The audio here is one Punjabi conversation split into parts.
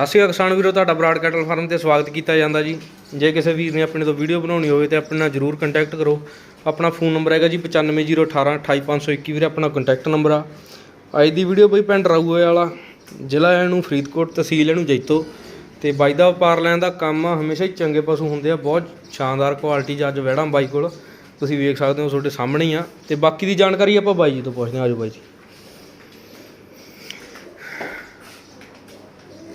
ਸਤਿ ਸ਼੍ਰੀ ਅਕਾਲ ਕਿਸਾਨ ਵੀਰੋ, ਤੁਹਾਡਾ ਬਰਾਡ ਕੈਟਲ ਫਾਰਮ ਤੇ ਸਵਾਗਤ ਕੀਤਾ ਜਾਂਦਾ ਜੀ। ਜੇ ਕਿਸੇ ਵੀਰ ਨੇ ਆਪਣੇ ਤੋਂ ਵੀਡੀਓ ਬਣਾਉਣੀ ਹੋਵੇ ਤੇ ਆਪਣੇ ਨਾਲ ਜਰੂਰ ਕੰਟੈਕਟ ਕਰੋ। ਆਪਣਾ ਫੋਨ ਨੰਬਰ ਹੈਗਾ ਜੀ 9501 28521 ਵੀਰੇ, ਆਪਣਾ ਕੰਟੈਕਟ ਨੰਬਰ ਆ। ਅੱਜ ਦੀ ਵੀਡੀਓ ਬਈ ਪਿੰਡ ਰਾਊਏ ਵਾਲਾ, ਜ਼ਿਲ੍ਹਾ ਇਹਨੂੰ ਫਰੀਦਕੋਟ, ਤਹਿਸੀਲ ਇਹਨੂੰ ਜੈਤੋ। ਤੇ ਬਾਈ ਦਾ ਵਪਾਰ ਲੈਣ ਦਾ ਕੰਮ ਆ, ਹਮੇਸ਼ਾ ਹੀ ਚੰਗੇ ਪਸ਼ੂ ਹੁੰਦੇ ਆ, ਬਹੁਤ ਸ਼ਾਨਦਾਰ ਕੁਆਲਿਟੀ ਚ ਅੱਜ ਵਹਿੜਾਂ ਬਾਈ ਕੋਲ। ਤੁਸੀਂ ਵੇਖ ਸਕਦੇ ਹੋ ਤੁਹਾਡੇ ਸਾਹਮਣੇ ਹੀ ਆ। ਤੇ ਬਾਕੀ ਦੀ ਜਾਣਕਾਰੀ ਆਪਾਂ ਬਾਈ ਜੀ ਤੋਂ ਪੁੱਛਦੇ ਹਾਂ। ਆਜੋ ਬਾਈ ਜੀ।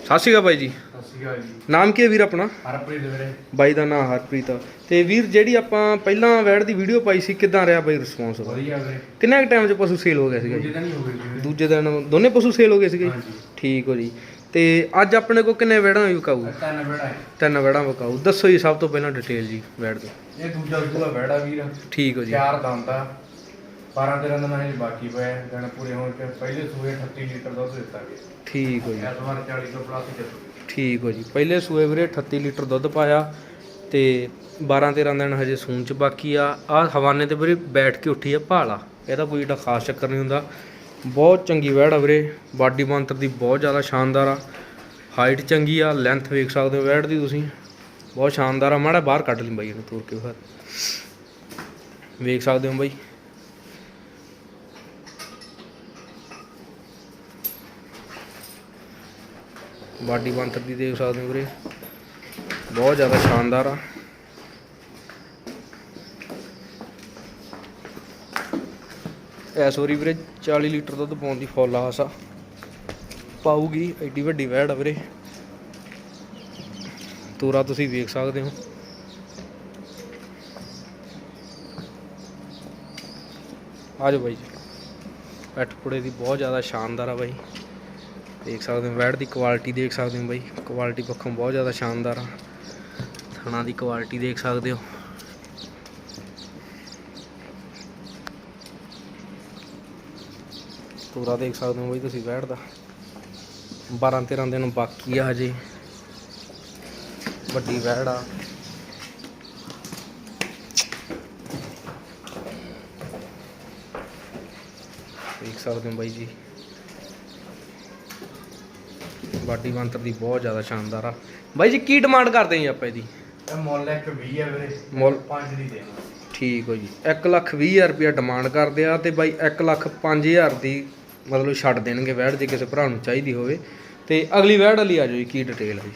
ਸਤਿ ਸ਼੍ਰੀ ਅਕਾਲ ਬਾਈ ਜੀ। ਸਤਿ ਸ਼੍ਰੀ ਅਕਾਲ ਜੀ। ਨਾਮ ਕੀ ਹੈ ਵੀਰ ਆਪਣਾ? ਹਰਪ੍ਰੀਤ ਵੀਰੇ। ਬਾਈ ਦਾ ਨਾਮ ਹਰਪ੍ਰੀਤ ਆ। ਤੇ ਵੀਰ ਜਿਹੜੀ ਆਪਾਂ ਪਹਿਲਾਂ ਵੈੜ ਦੀ ਵੀਡੀਓ ਪਾਈ ਸੀ ਕਿਦਾਂ ਰਿਹਾ ਬਾਈ ਰਿਸਪੌਂਸ ਵਧੀਆ ਵੀਰੇ। ਕਿੰਨੇ ਕੁ ਟਾਈਮ 'ਚ ਪਸ਼ੂ ਸੇਲ ਹੋ ਗਿਆ ਸੀਗਾ? ਜੀ ਦੂਜੇ ਦਿਨ ਹੀ ਹੋ ਗਏ ਜੀ ਵੀਰੇ। ਦੂਜੇ ਦਿਨ ਦੋਨੇ ਪਸ਼ੂ ਸੇਲ ਹੋ ਗਏ ਸੀਗੇ? ਠੀਕ ਹੋ ਜੀ। ਤੇ ਅੱਜ ਆਪਣੇ ਕੋਲ ਕਿੰਨੇ ਵੈੜਾਂ ਵਿਕਾਊ? ਤਿੰਨ ਹੈ। ਤਿੰਨ ਵੈੜਾਂ ਵਿਕਾਊ। ਦੱਸੋ ਜੀ ਸਭ ਤੋਂ ਪਹਿਲਾਂ ਡਿਟੇਲ ਜੀ ਵੈੜ ਦੀ ਇਹ ਦੂਜਾ ਸੂਆ ਬੈੜਾ ਵੀਰ। ਠੀਕ ਹੋ ਜੀ। ਚਾਰ ਦੰਦਾ 12 13 ਦਿਨਾਂ ਹਜੇ ਬਾਕੀ ਪਏ ਆ, ਦਿਨ ਪੂਰੇ ਹੋਣ ਤੇ ਪਹਿਲੇ ਸੂਏ 38 ਲੀਟਰ ਦੁੱਧ ਦਿੱਤਾ ਗਿਆ। ਠੀਕ ਹੋ ਜੀ। ਇਸ ਵਾਰ 40 ਤੋਂ ਪਲੱਸ ਚੱਲੂ ਠੀਕ ਹੋ ਜੀ। ਪਹਿਲੇ ਸੂਏ ਵੀਰੇ 38 ਲੀਟਰ ਦੁੱਧ ਪਾਇਆ ਤੇ 12 13 ਦਿਨ ਹਜੇ ਸੂਣ ਚ ਬਾਕੀ ਆ। ਆ ਹਵਾਨੇ ਤੇ ਵੀਰੇ ਬੈਠ ਕੇ ਉੱਠੀ ਆ ਭਾਲਾ। ਇਹਦਾ ਕੋਈ ਏਡਾ ਖਾਸ ਚੱਕਰ ਨਹੀਂ ਹੁੰਦਾ। ਬਹੁਤ ਚੰਗੀ ਵਹਿੜ ਆ ਵੀਰੇ। ਬਾਡੀ ਮੰਤਰ ਦੀ ਬਹੁਤ ਜ਼ਿਆਦਾ ਸ਼ਾਨਦਾਰ ਆ। ਹਾਈਟ ਚੰਗੀ ਆ। ਲੈਂਥ ਵੇਖ ਸਕਦੇ ਹੋ ਵਹਿੜ ਦੀ ਤੁਸੀਂ। ਬਹੁਤ ਸ਼ਾਨਦਾਰ ਆ। ਮਾੜਾ ਬਾਹਰ ਕੱਢ ਲਈ ਬਾਈ ਇਹਨੂੰ ਤੋੜ ਕੇ ਫਿਰ ਵੇਖ ਸਕਦੇ ਹੋ ਬਾਈ। ਬਾਡੀ ਬੰਤਰ ਦੀ ਦੇਖ ਸਕਦੇ ਹੋ ਵੀਰੇ। ਬਹੁਤ ਜ਼ਿਆਦਾ ਸ਼ਾਨਦਾਰ ਆ। ਐਸ ਵਾਰੀ ਵੀਰੇ 40 ਲੀਟਰ ਦੁੱਧ ਪਾਉਣ ਦੀ ਫੁੱਲ ਆਸ ਆ। ਪਾਊਗੀ, ਐਡੀ ਵੱਡੀ ਵੈੜ ਆ ਵੀਰੇ। ਤੋਰਾ ਤੁਸੀਂ ਦੇਖ ਸਕਦੇ ਹੋ। ਆ ਜਾਓ ਬਾਈ ਜੀ। ਪੈਟ ਪੁੜੇ ਦੀ ਬਹੁਤ ਜ਼ਿਆਦਾ ਸ਼ਾਨਦਾਰ ਆ ਬਾਈ। ਦੇਖ ਸਕਦੇ ਹੋ ਵੈੜ ਦੀ ਕੁਆਲਿਟੀ ਦੇਖ ਸਕਦੇ ਹੋ ਬਾਈ। ਕੁਆਲਿਟੀ ਪੱਖੋਂ ਬਹੁਤ ਜ਼ਿਆਦਾ ਸ਼ਾਨਦਾਰ ਆ। ਥਣਾ ਦੀ ਕੁਆਲਿਟੀ ਦੇਖ ਸਕਦੇ ਹੋ। ਪੂਰਾ ਦੇਖ ਸਕਦੇ ਹੋ ਬਾਈ ਤੁਸੀਂ ਵੈੜ ਦਾ। 12 13 ਦਿਨ ਬਾਕੀ ਆ ਹਜੇ। ਵੱਡੀ ਵੈੜ ਆ। ਦੇਖ ਸਕਦੇ ਹੋ ਬਾਈ ਜੀ। ਬਾਡੀ ਮੰਤਰ ਦੀ ਬਹੁਤ ਜ਼ਿਆਦਾ ਸ਼ਾਨਦਾਰ ਆ। ਬਾਈ ਜੀ ਕੀ ਡਿਮਾਂਡ ਕਰਦੇ ਜੀ ਆਪਾਂ ਇਹਦੀ? ਇਹ ਮੁੱਲ ਇੱਕ 20 ਹੈ ਵੀਰੇ। ਮੁੱਲ? 5 ਦੀ ਦੇਣਾ। ਠੀਕ ਹੋ ਜੀ। 1 ਲੱਖ 20 ਹਜ਼ਾਰ ਰੁਪਇਆ ਡਿਮਾਂਡ ਕਰਦੇ ਆ ਤੇ ਬਾਈ 1 ਲੱਖ 5000 ਦੀ ਮਤਲਬ ਛੱਡ ਦੇਣਗੇ ਵੈੜ ਜੇ ਕਿਸੇ ਭਰਾ ਨੂੰ ਚਾਹੀਦੀ ਹੋਵੇ। ਤੇ ਅਗਲੀ ਵੈੜ ਵਾਲੀ ਆ ਜਾਓ ਜੀ ਕੀ ਡਿਟੇਲ ਹੈ ਜੀ?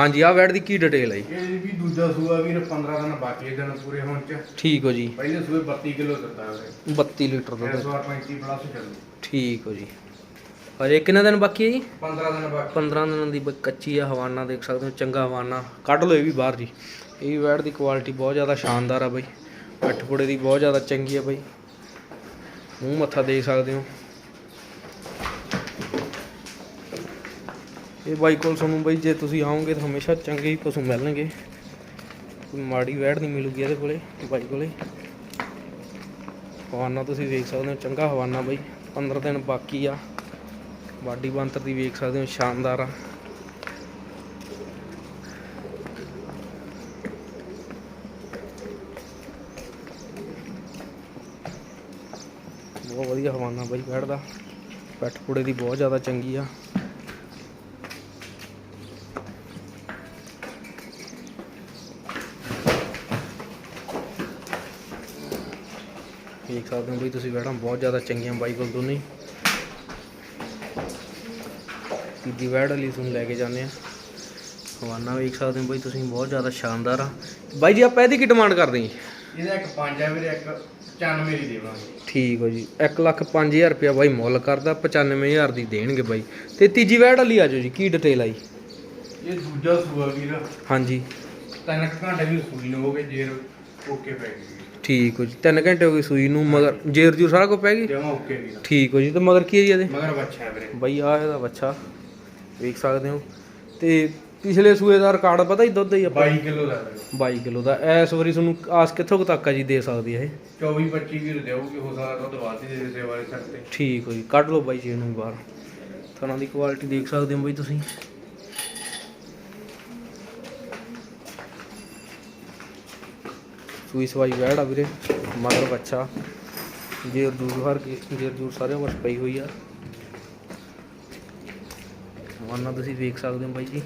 ਹਾਂਜੀ ਆ ਵੈੜ ਦੀ ਕੀ ਡਿਟੇਲ ਹੈ ਜੀ? ਇਹ ਵੀ ਦੂਜਾ ਸੂਆ ਵੀਰ 15 ਦਿਨ ਬਾਕੀ ਹੈ, ਦਿਨ ਪੂਰੇ ਹੋਣ ਚ। ਠੀਕ ਹੋ ਜੀ। ਪਹਿਲੇ ਸੂਏ 32 ਕਿਲੋ ਦਿੱਤਾ ਵੀਰੇ 32 ਲੀਟਰ ਦੁੱਧ। 135 ਪਲੱਸ ਚੱਲੂ। ਠੀਕ ਹੋ ਜੀ। ਹਜੇ ਕਿੰਨੇ ਦਿਨ ਬਾਕੀ ਹੈ ਜੀ? 15 ਦਿਨ ਬਾਕੀ। 15 ਦਿਨਾਂ ਦੀ ਬ- ਕੱਚੀ ਆ ਹਵਾਨਾ ਦੇਖ ਸਕਦੇ ਹੋ ਚੰਗਾ ਹਵਾਨਾ। ਕੱਢ ਲਓ ਇਹ ਵੀ ਬਾਹਰ ਜੀ। ਇਹ ਵੀ ਵੈੜ ਦੀ ਕੁਆਲਿਟੀ ਬਹੁਤ ਜ਼ਿਆਦਾ ਸ਼ਾਨਦਾਰ ਆ ਬਾਈ। ਅੱਠ ਪੁੜੇ ਦੀ ਬਹੁਤ ਜ਼ਿਆਦਾ ਚੰਗੀ ਆ ਬਾਈ। ਮੂੰਹ ਮੱਥਾ ਦੇਖ ਸਕਦੇ ਹੋ। ਇਹ ਬਾਈ ਕੋਲ ਤੁਹਾਨੂੰ ਬਾਈ, ਜੇ ਤੁਸੀਂ ਆਓਗੇ ਤਾਂ ਹਮੇਸ਼ਾ ਚੰਗੇ ਹੀ ਪਸ਼ੂ ਮਿਲਣਗੇ। ਕੋਈ ਮਾੜੀ ਵੈੜ ਨਹੀਂ ਮਿਲੂਗੀ ਇਹਦੇ ਕੋਲੇ, ਬਾਈ ਕੋਲੇ। ਹਵਾਨਾ ਤੁਸੀਂ ਵੇਖ ਸਕਦੇ ਹੋ, ਚੰਗਾ ਹਵਾਨਾ ਬਾਈ 15 ਦਿਨ ਬਾਕੀ ਆ। ਬਾਡੀ ਬੰਤਰ ਦੀ ਵੇਖ ਸਕਦੇ ਹੋ, ਸ਼ਾਨਦਾਰ ਆ। ਬਹੁਤ ਵਧੀਆ ਹਵਾਨਾ ਬਾਈ ਬੈਠਦਾ ਪੈਟ ਪੂੜੇ ਦੀ ਬਹੁਤ ਜ਼ਿਆਦਾ ਚੰਗੀ ਆ। ਵੇਖ ਸਕਦੇ ਹੋ ਬਈ ਤੁਸੀਂ ਬੈਠਾਂ ਬਹੁਤ ਜ਼ਿਆਦਾ ਚੰਗੀਆਂ ਬਾਈ ਕੋਲ ਦੋਨੇ ਤੀਜੀ ਵੈੜ ਵਾਲੀ ਤੁਹਾਨੂੰ ਲੈ ਕੇ ਜਾਂਦੇ ਆ ਹਵਾਨਾ ਵੇਖ ਸਕਦੇ ਹੋ ਬਾਈ ਤੁਸੀਂ ਬਹੁਤ ਜ਼ਿਆਦਾ ਸ਼ਾਨਦਾਰ ਆ। ਬਾਈ ਜੀ ਆਪਾਂ ਇਹਦੀ ਕੀ ਡਿਮਾਂਡ ਕਰਦੇ ਜੀ? ਇਹਦਾ ਇੱਕ 5 ਹੈ ਵੀਰੇ ਇੱਕ 95 ਦੀ ਦੇਵਾਂਗੇ। ਠੀਕ ਹੋ ਜੀ 1 ਲੱਖ 5000 ਰੁਪਇਆ ਬਾਈ ਮੁੱਲ ਕਰਦਾ 95000 ਦੀ ਦੇਣਗੇ ਬਾਈ। ਤੇ ਤੀਜੀ ਵੈੜ ਵਾਲੀ ਆ ਜਾਓ ਜੀ ਕੀ ਡਿਟੇਲ ਆਈ ਇਹ ਦੂਜਾ ਸੂਆ ਵੀਰ। ਹਾਂਜੀ। ਤਿੰਨ ਕੁ ਘੰਟੇ ਵੀ ਸੂਈ ਨੂੰ ਹੋ ਗਏ ਜੇਰ ਓਕੇ ਪੈ ਗਈ ਠੀਕ ਹੋ ਜੀ 3 ਘੰਟੇ ਹੋ ਗਏ ਸੂਈ ਨੂੰ ਮਗਰ ਜੇਰ ਜੂ ਸਾਰਾ ਕੁਝ ਪੈ ਗਈ? ਜਮਾ ਓਕੇ ਵੀਰ ਠੀਕ ਹੋ ਜੀ ਤੇ ਮਗਰ ਕੀ ਹੈ ਜੀ ਇਹਦੇ? ਮਗਰ ਬੱਚਾ ਹੈ ਵੀਰੇ। ਬਾਈ ਆ ਇਹਦਾ ਬੱਚਾ ਵੇਖ ਸਕਦੇ ਹੋ। ਤੇ ਪਿਛਲੇ ਸੂਏ ਦਾ ਰਿਕਾਰਡ ਪਤਾ ਹੀ ਦੁੱਧ ਹੀ ਆਪਾਂ? 22 ਕਿਲੋ ਦਾ ਵੀਰੇ। 22 ਕਿਲੋ ਦਾ। ਇਸ ਵਾਰੀ ਤੁਹਾਨੂੰ ਆਸ ਕਿੱਥੋਂ ਕੁ ਤੱਕ ਆ ਜੀ ਦੇ ਸਕਦੀ ਹੈ ਇਹ? 24 25 ਵੀਰ ਦੇਊਗੀ ਹੋ ਸਕਦਾ ਦੁੱਧ ਵੱਧ ਹੀ ਦੇ ਦੇ ਸੇਵਾ ਦੇ ਤੇ। ਠੀਕ ਹੋ ਜੀ ਕੱਢ ਲਓ ਬਾਈ ਜੀ ਇਹਨੂੰ ਬਾਹਰ। ਥਣਾ ਦੀ ਕੁਆਲਿਟੀ ਦੇਖ ਸਕਦੇ ਹੋ ਬਾਈ ਤੁਸੀਂ। ਸੂਈ ਸਵਾਈ ਵੈੜ ਆ ਵੀਰੇ, ਮਗਰ ਬੱਚਾ। ਜੇਰ ਜੂਰ ਹਰ ਜੇਰ ਜੂਰ ਸਾਰੇ ਵਸ ਪਈ ਹੋਈ ਆ। ਹਵਾਨਾ ਤੁਸੀਂ ਵੇਖ ਸਕਦੇ ਹੋ ਬਾਈ ਜੀ।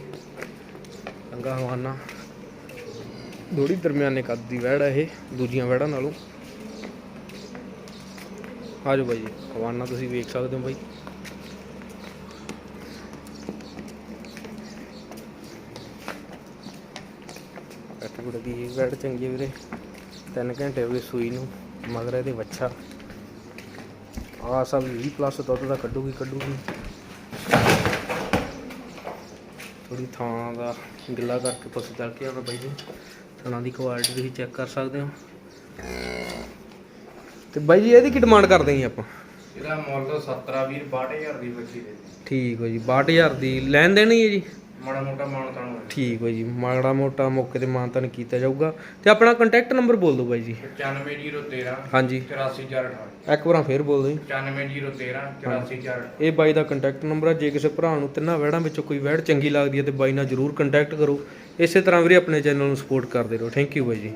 ਚੰਗਾ ਹਵਾਨਾ। ਥੋੜੀ ਦਰਮਿਆਨੇ ਕੱਦ ਦੀ ਵੈੜ ਆ ਇਹ, ਦੂਜੀਆਂ ਵੈੜਾਂ ਨਾਲੋਂ। ਆ ਜਾਓ ਬਾਈ ਜੀ, ਹਵਾਨਾ ਤੁਸੀਂ ਵੇਖ ਸਕਦੇ ਹੋ ਬਾਈ। ਕੱਟ ਕੁੜ ਦੀ ਵੈੜ ਚੰਗੀ ਵੀਰੇ। 3 ਘੰਟੇ ਹੋ ਗਏ ਸੂਈ ਨੂੰ ਮਗਰ ਇਹਦੇ ਵੱਛਾ। ਆ ਸਭ 20 ਪਲੱਸ ਦੁੱਧ ਦਾ ਕੱਢੂਗੀ ਕੱਢੂਗੀ। ਥੋੜੀ ਥਾਂ ਦਾ ਗਿੱਲਾ ਕਰਕੇ ਪੁੱਛ ਚੱਲ ਕੇ ਆਉਣਾ ਬਾਈ ਜੀ। ਥਣਾ ਦੀ ਕੁਆਲਿਟੀ ਤੁਸੀਂ ਚੈੱਕ ਕਰ ਸਕਦੇ ਹੋ। ਤੇ ਬਾਈ ਜੀ ਇਹਦੀ ਕੀ ਡਿਮਾਂਡ ਕਰਦੇ ਜੀ ਆਪਾਂ? ਇਹਦਾ ਮੁੱਲ 17 20 62000 ਦੀ ਬੱਚੀ ਦੇ ਠੀਕ ਹੋ ਜੀ 62000 ਦੀ। ਲੈਣ ਦੇਣੀ ਹੈ ਜੀ? ਮਾੜਾ ਮੋਟਾ ਮਾਣ ਤਾਣੂ ਠੀਕ ਹੋ ਜੀ ਮਾੜਾ ਮੋਟਾ ਮੌਕੇ ਤੇ ਮਾਨਤਨ ਕੀਤਾ ਜਾਊਗਾ। ਤੇ ਆਪਣਾ ਕੰਟੈਕਟ ਨੰਬਰ ਬੋਲ ਦਿਓ ਬਾਈ ਜੀ। 95013 ਹਾਂਜੀ। 84428 ਇੱਕ ਵਾਰਾਂ ਫੇਰ ਬੋਲ ਦਿਓ ਜੀ। 95013 84428 ਇਹ ਬਾਈ ਦਾ ਕੰਟੈਕਟ ਨੰਬਰ ਹੈ ਜੇ ਕਿਸੇ ਭਰਾ ਨੂੰ ਤਿੰਨਾਂ ਵੈੜਾਂ ਵਿੱਚੋਂ ਕੋਈ ਵੈੜ ਚੰਗੀ ਲੱਗਦੀ ਹੈ ਤੇ ਬਾਈ ਨਾਲ ਜਰੂਰ ਕੰਟੈਕਟ ਕਰੋ। ਇਸੇ ਤਰ੍ਹਾਂ ਵੀਰੇ ਆਪਣੇ ਚੈਨਲ ਨੂੰ ਸਪੋਰਟ ਕਰਦੇ ਰਹੋ। ਥੈਂਕ ਯੂ ਬਾਈ ਜੀ।